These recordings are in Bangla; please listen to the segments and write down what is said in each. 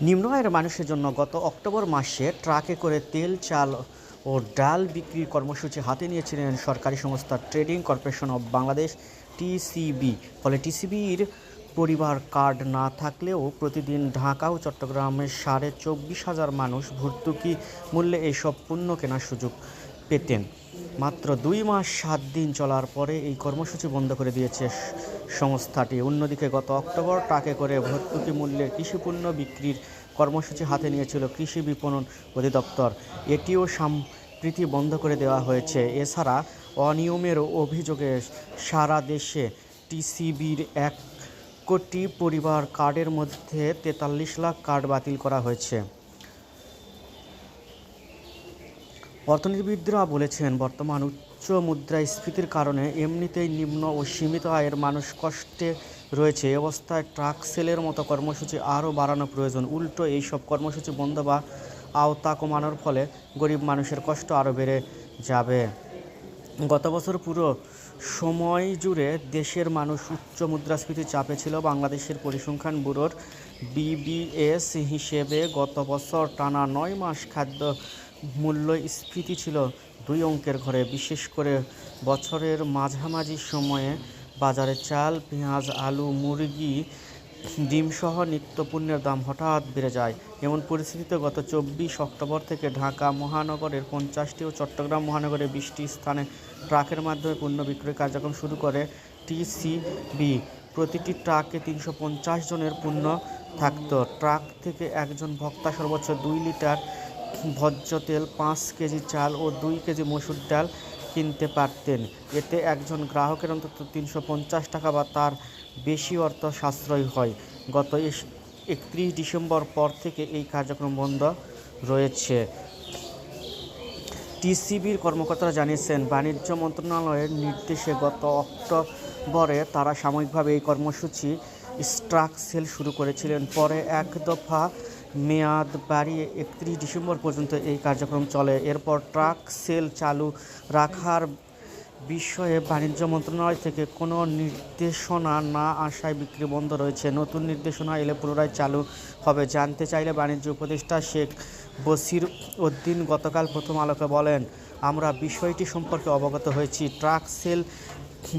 নিম্ন আয়ের মানুষের জন্য গত অক্টোবর মাসে ট্রাকে করে তেল, চাল ও ডাল বিক্রির কর্মসূচি হাতে নিয়েছিলেন সরকারি সংস্থা trading corporation of Bangladesh TCB ফলে টিসিবির পরিবার কার্ড না থাকলেও প্রতিদিন ঢাকা ও চট্টগ্রামে সাড়ে চব্বিশ হাজার মানুষ ভর্তুকি মূল্যে এইসব পণ্য কেনার সুযোগ পেতেন। মাত্র দুই মাস সাত দিন চলার পরে এই কর্মসূচি বন্ধ করে দিয়েছে সংস্থাটি। অন্যদিকে গত অক্টোবর ট্রাকে করে ভর্তুকি মূল্যে কৃষিপণ্য বিক্রির কর্মসূচি হাতে নিয়েছিল কৃষি বিপণন অধিদপ্তর। এটিও সম্প্রীতি বন্ধ করে দেওয়া হয়েছে। এছাড়া অনিয়মের অভিযোগে সারা দেশে টিসিবির এক কোটি পরিবার কার্ডের মধ্যে তেতাল্লিশ লাখ কার্ড বাতিল করা হয়েছে। অর্থনীতিবিদরা বলেছেন, বর্তমান উচ্চ মুদ্রাস্ফীতির কারণে এমনিতেই নিম্ন ও সীমিত আয়ের মানুষ কষ্টে রয়েছে। অবস্থায় ট্রাক সেলের মতো কর্মসূচি আরও বাড়ানো প্রয়োজন। উল্টো এইসব কর্মসূচি বন্ধ বা আওতা কমানোর ফলে গরিব মানুষের কষ্ট আরও বেড়ে যাবে। গত বছর পুরো সময় জুড়ে দেশের মানুষ উচ্চ মুদ্রাস্ফীতির চাপে ছিল। বাংলাদেশের পরিসংখ্যান ব্যুরোর বিবিএস হিসেবে গত বছর টানা নয় মাস খাদ্য মূল্যস্ফীতি ছিল দুই অঙ্কের ঘরে। বিশেষ করে বছরের মাঝামাঝি সময়ে বাজারে চাল, পেঁয়াজ, আলু, মুরগি, ডিমসহ নিত্যপণ্যের দাম হঠাৎ বেড়ে যায়। এমন পরিস্থিতিতে গত চব্বিশ অক্টোবর থেকে ঢাকা মহানগরের পঞ্চাশটি ও চট্টগ্রাম মহানগরের বিশটি স্থানে ট্রাকের মাধ্যমে পণ্য বিক্রয় কার্যক্রম শুরু করে টিসিবি প্রতিটি ট্রাকে তিনশো পঞ্চাশ জনের পণ্য থাকতো। ট্রাক থেকে একজন ভক্তা সর্বোচ্চ দুই লিটার ভোজ্য তেল পাঁচ কেজি চাল ও দুই কেজি মসুর ডাল কিনতে পারতেন। এতে একজন গ্রাহকের অন্তত তিনশো পঞ্চাশ টাকা বা তার বেশি অর্থ সাশ্রয় হয়। গত একত্রিশ ডিসেম্বর পর থেকে এই কার্যক্রম বন্ধ রয়েছে। টিসিবির কর্মকর্তারা জানিয়েছেন, বাণিজ্য মন্ত্রণালয়ের নির্দেশে গত অক্টোবরে তারা সাময়িকভাবে এই কর্মসূচি স্ট্রাক সেল শুরু করেছিলেন। পরে এক দফা মেয়াদ বাড়িয়ে একত্রিশ ডিসেম্বর পর্যন্ত এই কার্যক্রম চলে। এরপর ট্রাক সেল চালু রাখার বিষয়ে বাণিজ্য মন্ত্রণালয় থেকে কোনো নির্দেশনা না আসায় বিক্রি বন্ধ রয়েছে। নতুন নির্দেশনা এলে পুনরায় চালু হবে। জানতে চাইলে বাণিজ্য উপদেষ্টা শেখ বসির উদ্দিন গতকাল প্রথম আলোকে বলেন, আমরা বিষয়টি সম্পর্কে অবগত হয়েছি। ট্রাক সেল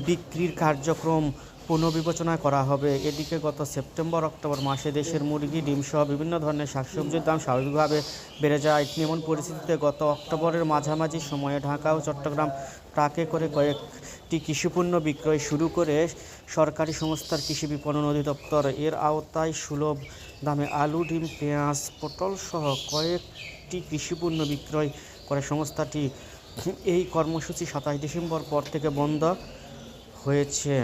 বিক্রির কার্যক্রম পুনর্বিবেচনা করা হবে। এদিকে গত সেপ্টেম্বর, অক্টোবর মাসে দেশের মুরগি ডিমসহ বিভিন্ন ধরনের শাকসবজির দাম স্বাভাবিকভাবে বেড়ে যায়। এমন পরিস্থিতিতে গত অক্টোবরের মাঝামাঝি সময়ে ঢাকা ও চট্টগ্রাম ট্রাকে করে কয়েকটি কৃষিপণ্য বিক্রয় শুরু করে সরকারি সংস্থার কৃষি বিপণন অধিদপ্তর। এর আওতায় সুলভ দামে আলু, ডিম, পেঁয়াজ, পটল সহ কয়েকটি কৃষিপণ্য বিক্রয় করে সংস্থাটি। এই কর্মসূচি সাতাশ ডিসেম্বর পর থেকে বন্ধ হয়েছে।